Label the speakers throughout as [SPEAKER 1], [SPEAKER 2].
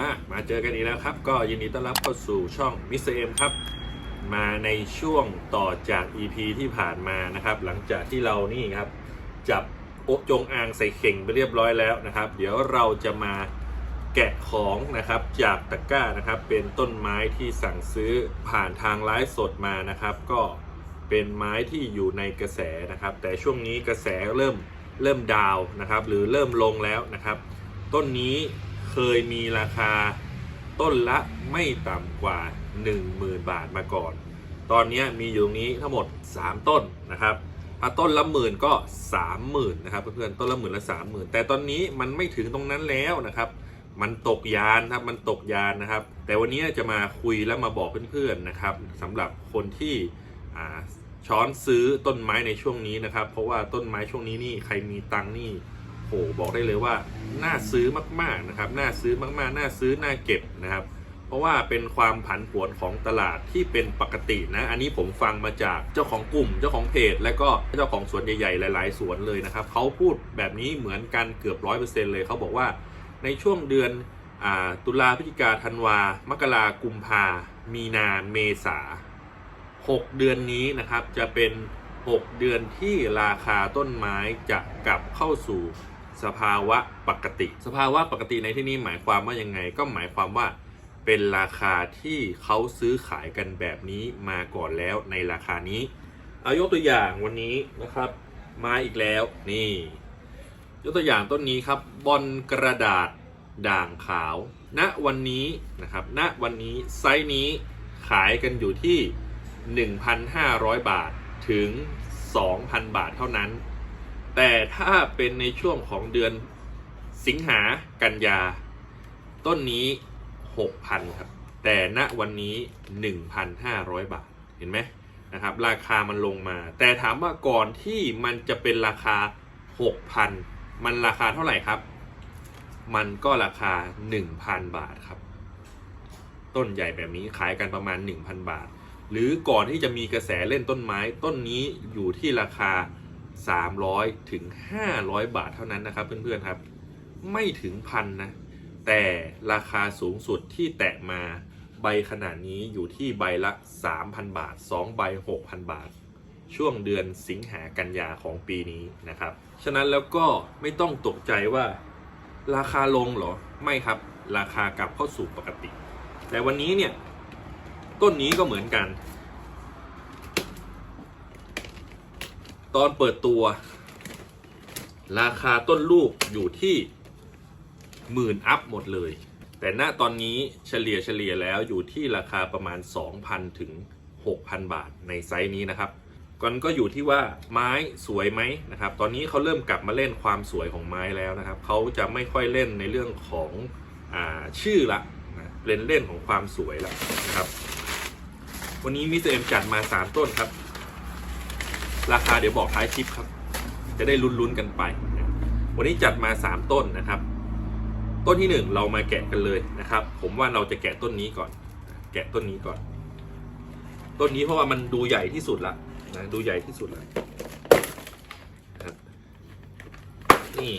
[SPEAKER 1] อะมาเจอกันอีกแล้วครับ ก็ยินดีต้อนรับเข้าสู่ช่องมิสเอ็มครับ มาในช่วงต่อจาก EP ที่ผ่านมานะครับ หลังจากที่เรานี่ครับ จับโอจงอางใส่เข่งไปเรียบร้อยแล้วนะครับ เดี๋ยวเราจะมาแกะของนะครับจากตะกร้านะครับ เป็นต้นไม้ที่สั่งซื้อผ่านทางไลฟ์สดมานะครับ ก็เป็นไม้ที่อยู่ในกระแสนะครับ แต่ช่วงนี้กระแสเริ่มเริ่มดาวนะครับ หรือเริ่มลงแล้วนะครับ ต้นนี้ เคยมีราคาต้นละไม่ต่ำกว่า 10,000 บาทมาก่อน ตอนนี้มีอยู่ตรงนี้ทั้งหมด 3 ต้นนะครับถ้าต้นละหมื่นก็30,000นะครับเพื่อนๆต้นละหมื่นละ30,000 แต่ตอนนี้มันไม่ถึงตรงนั้นแล้วนะครับมันตกยานครับ มันตกยานนะครับ แต่วันนี้จะมาคุยแล้วมาบอกเพื่อนๆนะครับสำหรับคนที่ช้อนซื้อต้นไม้ในช่วงนี้นะครับ เพราะว่าต้นไม้ช่วงนี้นี่ใครมีตังนี่ โหบอกได้เลยว่าน่าซื้อมากๆนะครับน่าซื้อมากๆ น่าซื้อน่าเก็บนะครับ เพราะว่าเป็นความผันผวนของตลาดที่เป็นปกตินะ อันนี้ผมฟังมาจากเจ้าของกลุ่ม เจ้าของเพจ และก็เจ้าของสวนใหญ่ๆ หลายๆ สวนเลยนะครับเขาพูดแบบนี้เหมือนกันเกือบร้อยเปอร์เซ็นต์เลยเขาบอกว่าในช่วงเดือนอตุลาพฤศจิกาธันวา มกรากุมภา มีนาเมษา 6 เดือนนี้นะครับจะเป็น 6 เดือนที่ราคาต้นไม้จะกลับเข้าสู่ สภาวะปกติ สภาวะปกติในที่นี้หมายความว่ายังไง ก็หมายความว่าเป็นราคาที่เขาซื้อขายกันแบบนี้มาก่อนแล้วในราคานี้ เอายกตัวอย่างวันนี้นะครับ มาอีกแล้วนี่ ยกตัวอย่างต้นนี้ครับบอลกระดาษด่างขาว ณวันนี้นะครับ ณวันนี้ไซส์นี้ขายกันอยู่ที่ 1,500 บาทถึง 2,000 บาทเท่านั้น แต่ถ้าเป็นในช่วงของเดือนสิงหากันยา ต้นนี้ 6,000 ครับ แต่ณวันนี้ 1,500 บาท เห็นไหมนะครับ ราคามันลงมา แต่ถามว่าก่อนที่มันจะเป็นราคา 6,000 มันราคาเท่าไหร่ครับ มันก็ราคา 1,000 บาทครับ ต้นใหญ่แบบนี้ขายกันประมาณ 1,000 บาท หรือก่อนที่จะมีกระแสเล่นต้นไม้ต้นนี้อยู่ที่ราคา 300 ถึง 500 บาทเท่านั้นนะครับ เพื่อนๆครับ ไม่ถึงพันนะ แต่ราคาสูงสุดที่แตะมาใบขนาดนี้อยู่ที่ใบละ 3,000 บาท 2 ใบ 6,000 บาท ช่วงเดือนสิงหากันยาของปีนี้นะครับ ฉะนั้นแล้วก็ไม่ต้องตกใจว่า ราคาลงหรอ ไม่ครับ ราคากลับเข้าสู่ปกติ แต่วันนี้เนี่ย ต้นนี้ก็เหมือนกัน ตอนเปิดตัว ราคาต้นลูกอยู่ที่หมื่นอัพหมดเลย แต่ณตอนนี้เฉลี่ยเฉลี่ยแล้วอยู่ที่ราคาประมาณ 2,000 ถึง 6,000 บาทในไซส์นี้นะครับก่อนก็อยู่ที่ว่าไม้สวยไหมนะครับ ตอนนี้เขาเริ่มกลับมาเล่นความสวยของไม้แล้วนะครับ เขาจะไม่ค่อยเล่นในเรื่องของอชื่อละนะเล่นเล่นของความสวยละนะครับ วันนี้มิสเตอร์เอ็มจัดมา 3 ต้นครับ ราคาเดี๋ยวบอกท้ายคลิปครับ จะได้ลุ้นๆกันไป วันนี้จัดมา 3 ต้นนะครับ ต้นที่หนึ่งเรามาแกะกันเลยนะครับ ผมว่าเราจะแกะต้นนี้ก่อน แกะต้นนี้ก่อน ต้นนี้เพราะว่ามันดูใหญ่ที่สุดละนะดูใหญ่ที่สุดละนี่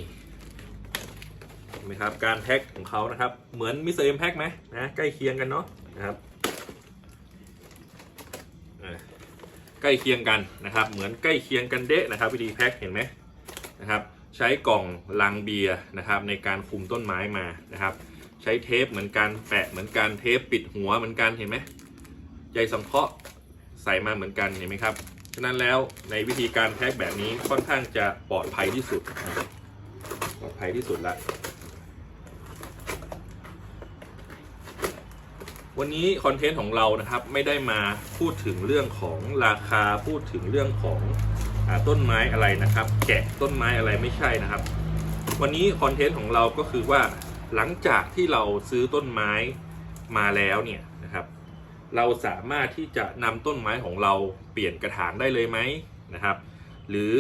[SPEAKER 1] เห็นไหมครับการแพ็คของเขานะครับ เหมือนมิสเตอร์เอ็มแพ็คไหมนะใกล้เคียงกันเนาะนะครับอ่า ใกล้เคียงกันนะครับ เหมือนใกล้เคียงกันเดะนะครับ วิธีแพ็คเห็นไหมนะครับ ใช้กล่องลังเบียร์นะครับ ในการคุมต้นไม้มานะครับ ใช้เทปเหมือนกันแปะเหมือนกันเทปปิดหัวเหมือนกันเห็นไหมใยสังเคราะห์ใส่มาเหมือนกันเห็นไหมครับฉะนั้นแล้วในวิธีการแพ็คแบบนี้ค่อนข้างจะปลอดภัยที่สุดปลอดภัยที่สุดละ วันนี้คอนเทนต์ของเรานะครับไม่ได้มาพูดถึงเรื่องของราคาพูดถึงเรื่องของอต้นไม้อะไรนะครับ แกะต้นไม้อะไรไม่ใช่นะครับ วันนี้คอนเทนต์ของเราก็คือว่าหลังจากที่เราซื้อต้นไม้มาแล้วเนี่ยนะครับ เราสามารถที่จะนำต้นไม้ของเราเปลี่ยนกระถางได้เลยไหมนะครับ หรือ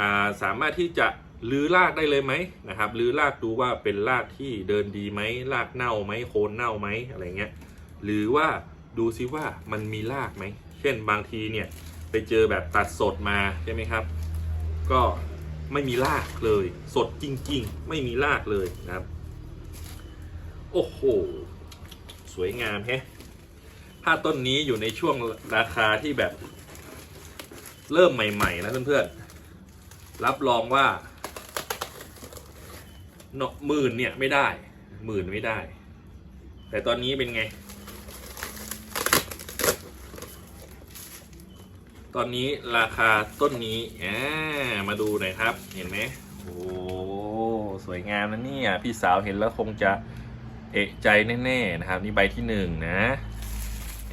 [SPEAKER 1] อาสามารถที่จะรื้อรากได้เลยไหมนะครับรื้อรากดูว่าเป็นรากที่เดินดีไหมรากเน่าไหมโคนเน่าไหมอะไรเงี้ย หรือว่าดูซิว่ามันมีรากไหม เช่นบางทีเนี่ยไปเจอแบบตัดสดมาใช่ไหมครับ ก็ไม่มีรากเลย สดจริง ๆ ไม่มีรากเลยนะครับ โอ้โห สวยงามแฮะถ้าต้นนี้อยู่ในช่วงราคาที่แบบ เริ่มใหม่ ๆ นะเพื่อนๆ รับรองว่าเนาะหมื่นเนี่ยไม่ได้หมื่นไม่ได้ แต่ตอนนี้เป็นไง ตอนนี้ราคาต้นนี้อ่ามาดูหน่อยครับ เห็นไหมโอ้สวยงามนะเนี่ยพี่สาวเห็นแล้วคงจะเอะใจแน่ๆนะครับ นี่ใบที่หนึ่งนะ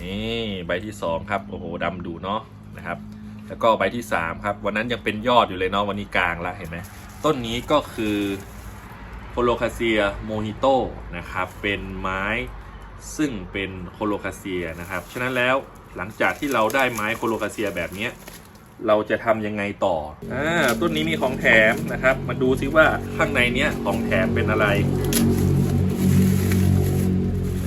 [SPEAKER 1] นี่ใบที่สองครับโอ้โหดำดูเนาะนะครับ แล้วก็ใบที่สามครับ วันนั้นยังเป็นยอดอยู่เลยเนาะวันนี้กลางล้วเห็นไหมต้นนี้ก็คือโคโลคาเซียโมฮิโตนะครับเป็นไม้ ซึ่งเป็นโคโลคาเซียนะครับ ฉะนั้นแล้วหลังจากที่เราได้ไม้โคโลคาเซียแบบนี้เราจะทำยังไงต่ออ่าต้นนี้มีของแถมนะครับ มาดูซิว่าข้างในเนี้ยของแถมเป็นอะไร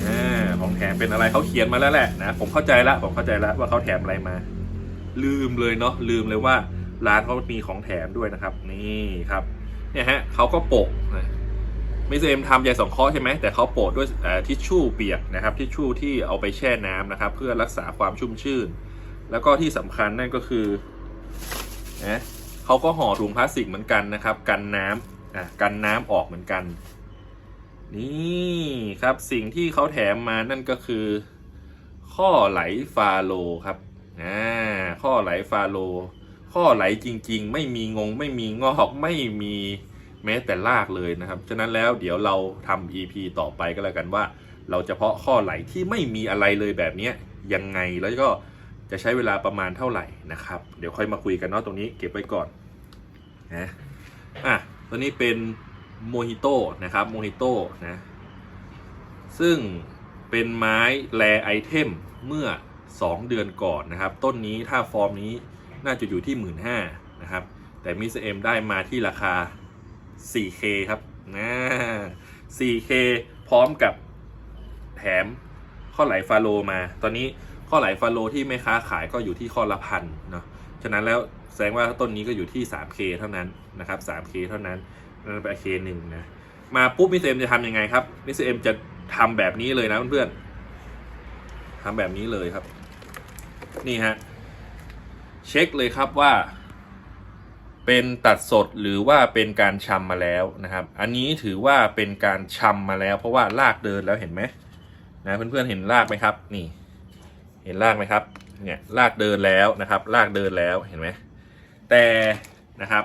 [SPEAKER 1] อ่าของแถมเป็นอะไรเขาเขียนมาแล้วแหละนะผมเข้าใจละผมเข้าใจล้วว่าเขาแถมอะไรมา ลืมเลยเนาะลืมเลยว่าร้านเขามีของแถมด้วยนะครับ นี่ครับเนี่ยฮะเขาก็โปะนะ ม่เซมทำใยสองเคราะใช่ไหมแต่เขาโปะด้วยทิชชู่เปียกนะครับทิชชู่ที่เอาไปแช่น้ำนะครับ เพื่อรักษาความชุ่มชื่น แล้วก็ที่สำคัญนั่นก็คือนะเขาก็ห่อถุงพลาสติกเหมือนกันนะครับ กันน้ำอะกันน้ำออกเหมือนกัน นี่ครับสิ่งที่เขาแถมมานั่นก็คือ ข้อไหลฟาโลครับอ่าข้อไหลฟาโล ข้อไหลจริง ๆ ไม่มีงง ไม่มีงอกไม่มี แม้แต่ลากเลยนะครับ ฉะนั้นแล้วเดี๋ยวเราทำ EP ต่อไปก็แล้วกันว่า เราจะเพาะข้อไหลที่ไม่มีอะไรเลยแบบนี้ยยังไงแล้วก็จะใช้เวลาประมาณเท่าไหร่นะครับ เดี๋ยวค่อยมาคุยกันเนาะตรงนี้เก็บไว้ก่อนนะอะตัวนี้เป็นโมฮิโต้นะครับโมฮิโต้นะซึ่งเป็นไม้แรไอเทมเมื่อ 2 เดือนก่อนนะครับ ต้นนี้ถ้าฟอร์มนี้น่าจะอยู่ที่ 1 5ื่นนะครับ แต่มิสเอ็มได้มาที่ราคา 4K ครับนะ 4K พร้อมกับแถมข้อไหลฟาโลมา ตอนนี้ข้อไหลฟาโลที่แม่ค้าขายก็อยู่ที่ข้อละพันเนาะ ฉะนั้นแล้วแสดงว่าต้นนี้ก็อยู่ที่ 3K เท่านั้นนะครับ 3K เท่านั้นนั่นเป็น K หนึ่งนะ มาปุ๊บมิสเอ็มจะทำยังไงครับมิสเอ็มจะทำแบบนี้เลยนะเพื่อนๆทำแบบนี้เลยครับ นี่ฮะ เช็คเลยครับว่า เป็นตัดสดหรือว่าเป็นการชำมาแล้วนะครับ อันนี้ถือว่าเป็นการชำมาแล้ว เพราะว่าลากเดินแล้วเห็นไหมนะเพื่อนๆเห็นลากไหมครับ นี่ เห็นลากไหมครับ เนี่ยลากเดินแล้วนะครับ ลากเดินแล้วเห็นไหมแต่นะครับ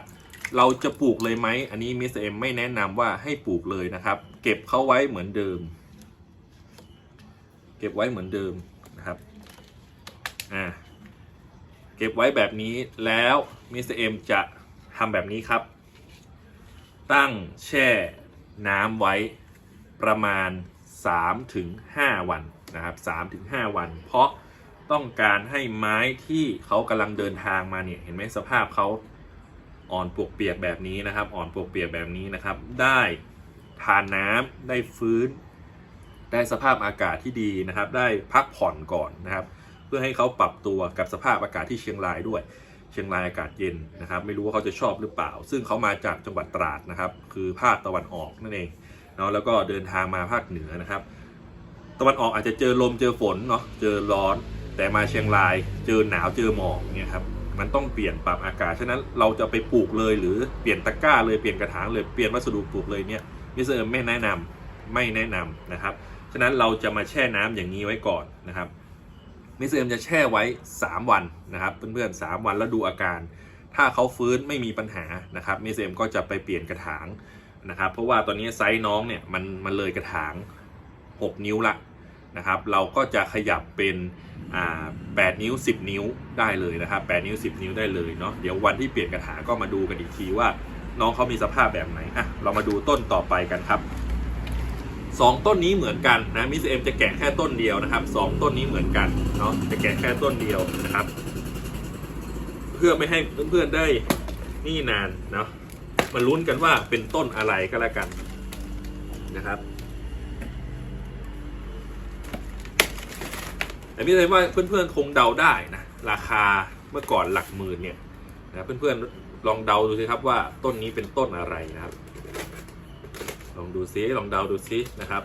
[SPEAKER 1] เราจะปลูกเลยไหมอันนี้มิสเอ็มไม่แนะนำว่าให้ปลูกเลยนะครับ เก็บเขาไว้เหมือนเดิม เก็บไว้เหมือนเดิมนะครับอ่าเก็บไว้แบบนี้แล้วมิสเอ็มจะำแบบนี้ครับ ตั้งแช่น้ำไว้ประมาณ 3-5 วันนะครับ3-5 วัน เพราะต้องการให้ไม้ที่เขากำลังเดินทางมาเนี่ยเห็นไหมสภาพเขาอ่อนปวกเปียกแบบนี้นะครับ อ่อนปวกเปียกแบบนี้นะครับ ได้ทานน้ำได้ฟื้น ได้สภาพอากาศที่ดีนะครับ ได้พักผ่อนก่อนนะครับ เพื่อให้เขาปรับตัวกับสภาพอากาศที่เชียงรายด้วย เชียงรายอากาศเย็นนะครับ ไม่รู้ว่าเขาจะชอบหรือเปล่า ซึ่งเขามาจากจังหวัดตราดนะครับ คือภาคตะวันออกนั่นเองเนาะแล้วก็เดินทางมาภาคเหนือนะครับ ตะวันออกอาจจะเจอลมเจอฝนเนาะเจอร้อน แต่มาเชียงรายเจอหนาวเจอหมอกเนี่ยครับมันต้องเปลี่ยนปรับอากาศฉะนั้นเราจะไปปลูกเลยหรือเปลี่ยนตะกร้าเลยเปลี่ยนกระถางเลยเปลี่ยนวัสดุปลูกเลยเนี่ยมิสเตอร์ไม่แนะนำไม่แนะนำนะครับฉะนั้นเราจะมาแช่น้ำอย่างนี้ไว้ก่อนนะครับ มิสเตอร์จะแช่ไว้ 3 วันนะครับเพื่อนๆ3วันแล้วดูอาการ ถ้าเขาฟื้นไม่มีปัญหานะครับมิสเตอร์ก็จะไปเปลี่ยนกระถางนะครับ เพราะว่าตอนนี้ไซส์น้องเนี่ยมันมันเลยกระถาง 6 นิ้วละนะครับ เราก็จะขยับเป็นอ่า8นิ้ว 10 นิ้วได้เลยนะครับ8นิ้ว 10 นิ้วได้เลยเนาะเดี๋ยววันที่เปลี่ยนกระถางก็มาดูกันอีกทีว่าน้องเขามีสภาพแบบไหนอะเรามาดูต้นต่อไปกันครับ สองต้นนี้เหมือนกันนะมิสเอ็มจะแกะแค่ต้นเดียวนะครับสองต้นนี้เหมือนกันเนาะจะแกะแค่ต้นเดียวนะครับ เพื่อไม่ให้เพื่อนๆได้นี่นานเนาะมาลุ้นกันว่าเป็นต้นอะไรก็แล้วกันนะครับแต่พี่เลยว่าเพื่อนๆคงเดาได้นะราคาเมื่อก่อนหลักหมื่นเนี่ยนะเพื่อนๆลองเดาดูสิครับว่าต้นนี้เป็นต้นอะไรนะครับ ลองดูซิลองเดาดูซินะครับ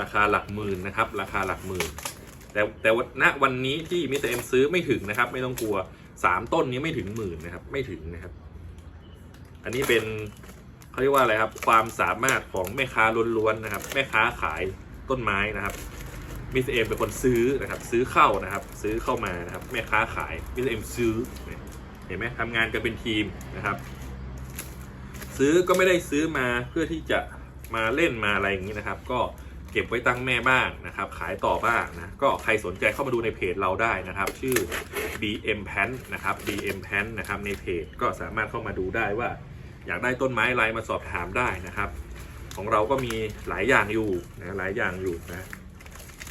[SPEAKER 1] ราคาหลักหมื่นนะครับ ราคาหลักหมื่น แต่แต่ณวันนี้ที่มิสเตอร์เอ็มซื้อไม่ถึงนะครับ ไม่ต้องกลัวสามต้นนี้ไม่ถึงหมื่นนะครับ ไม่ถึงนะครับ อันนี้เป็นเขาเรียกว่าอะไรครับ ความสามารถของแม่ค้าล้วนๆนะครับ แม่ค้าขายต้นไม้นะครับมิสเตอร์เอ็มเป็นคนซื้อนะครับ ซื้อเข้านะครับ ซื้อเข้ามานะครับ แม่ค้าขายมิสเตอร์เอ็มซื้อเห็นไหมทำงานกันเป็นทีมนะครับ ซื้อก็ไม่ได้ซื้อมาเพื่อที่จะมาเล่นมาอะไรอย่างนี้นะครับ ก็เก็บไว้ตั้งแม่บ้างนะครับ ขายต่อบ้างนะก็ใครสนใจเข้ามาดูในเพจเราได้นะครับ ชื่อ BM Pan นะครับ BM Pan นะครับในเพจก็สามารถเข้ามาดูได้ว่า อยากได้ต้นไม้อะไรมาสอบถามได้นะครับ ของเราก็มีหลายอย่างอยู่นะหลายอย่างอยู่นะ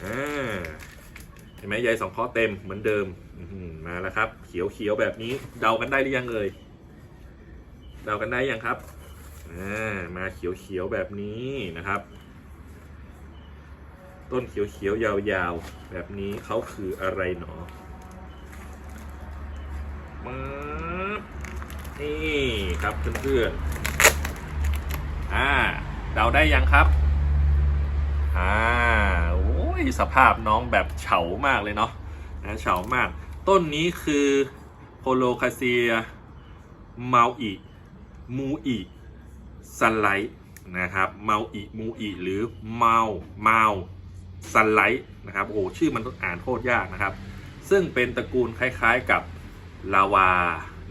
[SPEAKER 1] อ่าเห็นไหมใยสองข้อเต็มเหมือนเดิมมาแล้วครับ เขียวเขียวๆแบบนี้เดากันได้หรือยังเอ่ย เดากันได้ยังครับมาเขียวเขียวๆแบบนี้นะครับ ต้นเขียวเขียวๆยาวๆ แบบนี้เขาคืออะไรหนอมานี่ครับเพื่อนๆอ่าเดาได้ยังครับอ่าโอ้ยสภาพน้องแบบเฉามากเลยเนาะนะเฉามาก ต้นนี้คือโพโลคาเซียเมาอิ มูอิสไลด์นะครับเมาอิมูอิหรือเมาเมาสไลด์นะครับโอ้ชื่อมันต้องอ่านโคตรยากนะครับ ซึ่งเป็นตระกูลคล้ายๆกับลาวา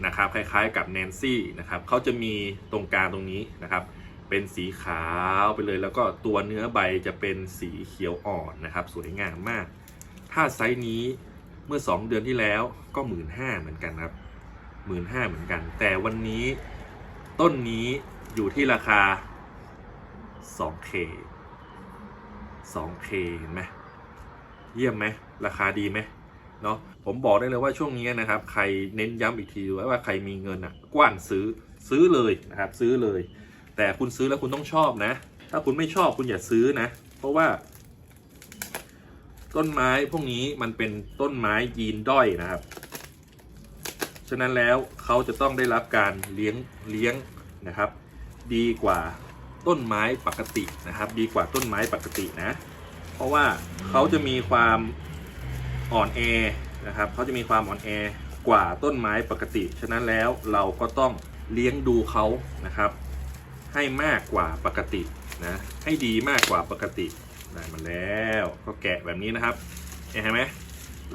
[SPEAKER 1] นะครับคล้ายๆกับแนนซี่นะครับเขาจะมีตรงกลางตรงนี้นะครับเป็นสีขาวไปเลยแล้วก็ตัวเนื้อใบจะเป็นสีเขียวอ่อนนะครับ สวยงามมาก ถ้าไซส์นี้เมื่อ 2 เดือนที่แล้วก็หมื่นห้าเหมือนกันครับหมื่นห้าเหมือนกัน แต่วันนี้ ต้นนี้อยู่ที่ราคา 2K 2K เห็นไหมเยี่ยมไหมราคาดีไหมเนาะผมบอกได้เลยว่าช่วงนี้นะครับ ใครเน้นย้ำอีกทีว่าใครมีเงินอะกว้านซื้อซื้อเลยนะครับ ซื้อเลย แต่คุณซื้อแล้วคุณต้องชอบนะ ถ้าคุณไม่ชอบคุณอย่าซื้อนะ เพราะว่า ต้นไม้พวกนี้มันเป็นต้นไม้ยีนด้อยนะครับ ฉะนั้นแล้วเขาจะต้องได้รับการเลี้ยงเลี้ยงนะครับ ดีกว่าต้นไม้ปกตินะครับ ดีกว่าต้นไม้ปกตินะ เพราะว่าเขาจะมีความอ่อนแอนะครับเขาจะมีความอ่อนแอกว่าต้นไม้ปกติ ฉะนั้นแล้วเราก็ต้องเลี้ยงดูเขานะครับ ให้มากกว่าปกตินะให้ดีมากกว่าปกติได้มาแล้วก็แกะแบบนี้นะครับเห็นไหม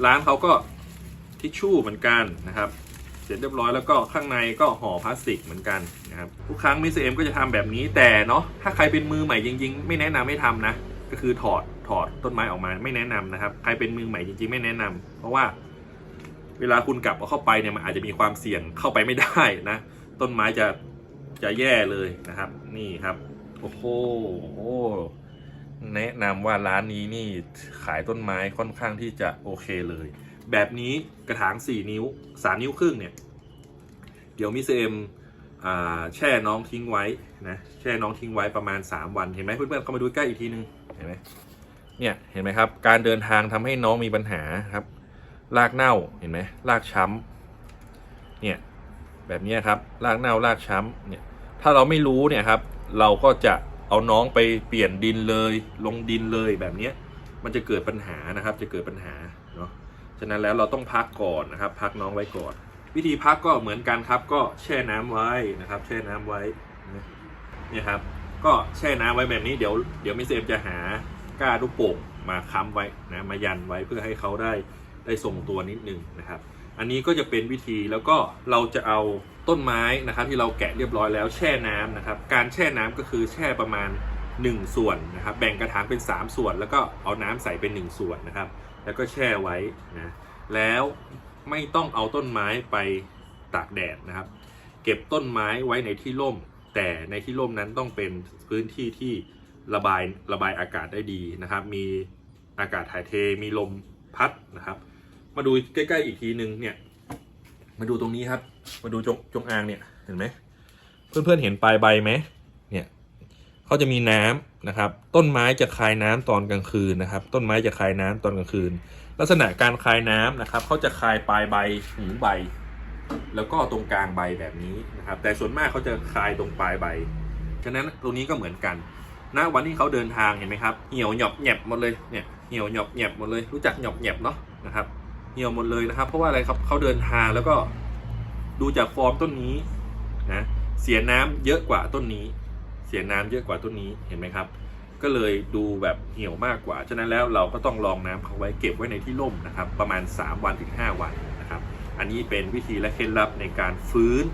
[SPEAKER 1] ร้านเขาก็ทิชชู่เหมือนกันนะครับ เสร็จเรียบร้อยแล้วก็ข้างในก็ห่อพลาสติกเหมือนกันนะครับทุกครั้งมิสเอ็มก็จะทำแบบนี้แต่เนาะถ้าใครเป็นมือใหม่จริง ๆ ไม่แนะนำให้ทำนะ ก็คือถอดถอดต้นไม้ออกมาไม่แนะนำนะครับ ใครเป็นมือใหม่จริง ๆ ไม่แนะนำเพราะว่า เวลาคุณกลับเอาเข้าไปเนี่ยมันอาจจะมีความเสี่ยงเข้าไปไม่ได้นะ ต้นไม้จะจะแย่เลยนะครับ นี่ครับโอ้โหแนะนำว่าร้านนี้นี่ขายต้นไม้ค่อนข้างที่จะโอเคเลย แบบนี้กระถาง 4 นิ้ว 3 นิ้วครึ่งเนี่ย เดี๋ยวมิสเอ็มอ่าแช่น้องทิ้งไว้นะแช่น้องทิ้งไว้ประมาณ 3 วันเห็นไหมเพื่อนๆเข้ามาดูใกล้อีกทีนึงเห็นไหมเนี่ยเห็นไหมครับ การเดินทางทำให้น้องมีปัญหาครับรากเน่าเห็นไหมรากช้ำเนี่ยแบบนี้ครับรากเน่ารากช้ำเนี่ยถ้าเราไม่รู้เนี่ยครับ เราก็จะเอาน้องไปเปลี่ยนดินเลย ลงดินเลยแบบนี้มันจะเกิดปัญหานะครับจะเกิดปัญหา ฉะนั้นแล้วเราต้องพักก่อนนะครับ พักน้องไว้ก่อน วิธีพักก็เหมือนกันครับ ก็แช่น้ำไว้นะครับ แช่น้ำไว้นี่ครับ ก็แช่น้ำไว้แบบนี้เดี๋ยวเดี๋ยวมิเซมจะหาก้าลูกโป่งมาค้ำไว้นะมายันไว้เพื่อให้เขาได้ได้ทรงตัวนิดนึงนะครับ อันนี้ก็จะเป็นวิธีแล้วก็เราจะเอาต้นไม้นะครับ ที่เราแกะเรียบร้อยแล้วแช่น้ำนะครับ การแช่น้ำก็คือแช่ประมาณ 1 ส่วนนะครับ แบ่งกระถางเป็น 3 ส่วน แล้วก็เอาน้ำใส่เป็น 1 ส่วนนะครับ แล้วก็แช่ไว้นะแล้วไม่ต้องเอาต้นไม้ไปตากแดดนะครับ เก็บต้นไม้ไว้ในที่ร่ม แต่ในที่ร่มนั้นต้องเป็นพื้นที่ที่ระบายระบายอากาศได้ดีนะครับ มีอากาศถ่ายเทมีลมพัดนะครับ มาดูใกล้ๆอีกทีนึงเนี่ยมาดูตรงนี้ครับ มาดูจงจงอางเนี่ยเห็นไหมเพื่อนๆเห็นปลายใบไหม เขาจะมีน้ำนะครับ ต้นไม้จะคายน้ำตอนกลางคืนนะครับ ต้นไม้จะคายน้ำตอนกลางคืน ลักษณะการคายน้ำนะครับเขาจะคายปลายใบหูใบ แล้วก็ตรงกลางใบแบบนี้นะครับ แต่ส่วนมากเขาจะคายตรงปลายใบฉะนั้นตรงนี้ก็เหมือนกันณวันที่เขาเดินทางเห็นไหมครับเหี่ยวหยอบแหยบหมดเลยเนี่ยเหี่ยวหยอบแหยบหมดเลยรู้จักหยอบแหยบเนาะนะครับเหี่ยวหมดเลยนะครับ เพราะว่าอะไรครับเขาเดินทางแล้วก็ดูจากฟอร์มต้นนี้นะเสียน้ำเยอะกว่าต้นนี้ เสียน้ำเยอะกว่าต้นนี้เห็นไหมครับ ก็เลยดูแบบเหี่ยวมากกว่า ฉะนั้นแล้วเราก็ต้องรองน้ำเขาไว้เก็บไว้ในที่ร่มนะครับ ประมาณ 3 วันถึง 5 วันนะครับ อันนี้เป็นวิธีและเคล็ดลับในการฟื้น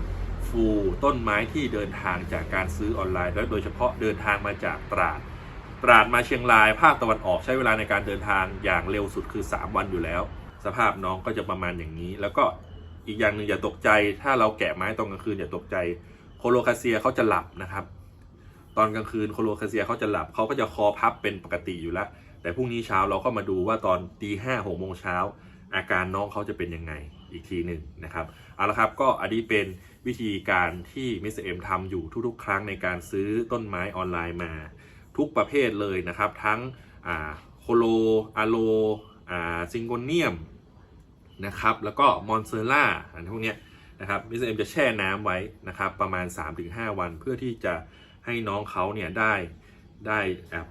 [SPEAKER 1] ฟูต้นไม้ที่เดินทางจากการซื้อออนไลน์ และโดยเฉพาะเดินทางมาจากตราดตราดมาเชียงรายภาคตะวันออกใช้เวลาในการเดินทางอย่างเร็วสุดคือ 3 วันอยู่แล้ว สภาพน้องก็จะประมาณอย่างนี้ แล้วก็อีกอย่างหนึ่งอย่าตกใจ ถ้าเราแกะไม้ตอนกลางคืนอย่าตกใจ โคโลคาเซียเขาจะหลับนะครับ ตอนกลางคืนโคโลคาเซียเขาจะหลับเขาก็จะคอพับเป็นปกติอยู่แล้ว แต่พรุ่งนี้เช้าเราก็มาดูว่าตอนตีห้าหกโมงเช้าอาการน้องเขาจะเป็นยังไงอีกทีหนึ่งนะครับเอาละครับก็อันนี้เป็นวิธีการที่มิสเอ็มทำอยู่ทุกๆ ครั้งในการซื้อต้นไม้ออนไลน์มา ทุกประเภทเลยนะครับ ทั้งโคโลอะโลซิงโกเนียมนะครับแล้วก็มอนเซอร่าอันพวกนี้นะครับมิสเอ็มจะแช่น้ำไว้นะครับประมาณ 3-5 วันเพื่อที่จะ ให้น้องเขาเนี่ยได้ได้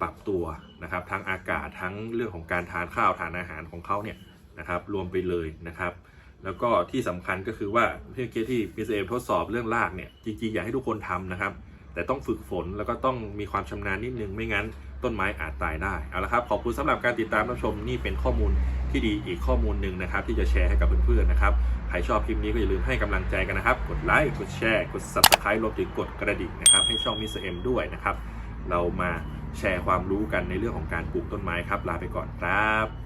[SPEAKER 1] ปรับตัวนะครับทั้งอากาศทั้งเรื่องของการทานข้าวทานอาหารของเขาเนี่ยนะครับรวมไปเลยนะครับ แล้วก็ที่สำคัญก็คือว่าเพื่อที่มิสเอมทดสอบเรื่องลากเนี่ยจริงๆอยากให้ทุกคนทำนะครับ แต่ต้องฝึกฝนแล้วก็ต้องมีความชำนาญนิดนึงไม่งั้น ต้นไม้อาจตายได้เอาละครับขอบคุณสำหรับการติดตามรับชมนี่เป็นข้อมูลที่ดีอีกข้อมูลหนึ่งนะครับ ที่จะแชร์ให้กับเพื่อนๆนะครับใครชอบคลิปนี้ก็อย่าลืมให้กำลังใจกันนะครับ กดไลค์กดแชร์กด subscribe รวมถึงกดกระดิ่งนะครับให้ช่องมิสเอ็มด้วยนะครับ เรามาแชร์ความรู้กันในเรื่องของการปลูกต้นไม้ครับลาไปก่อนครับ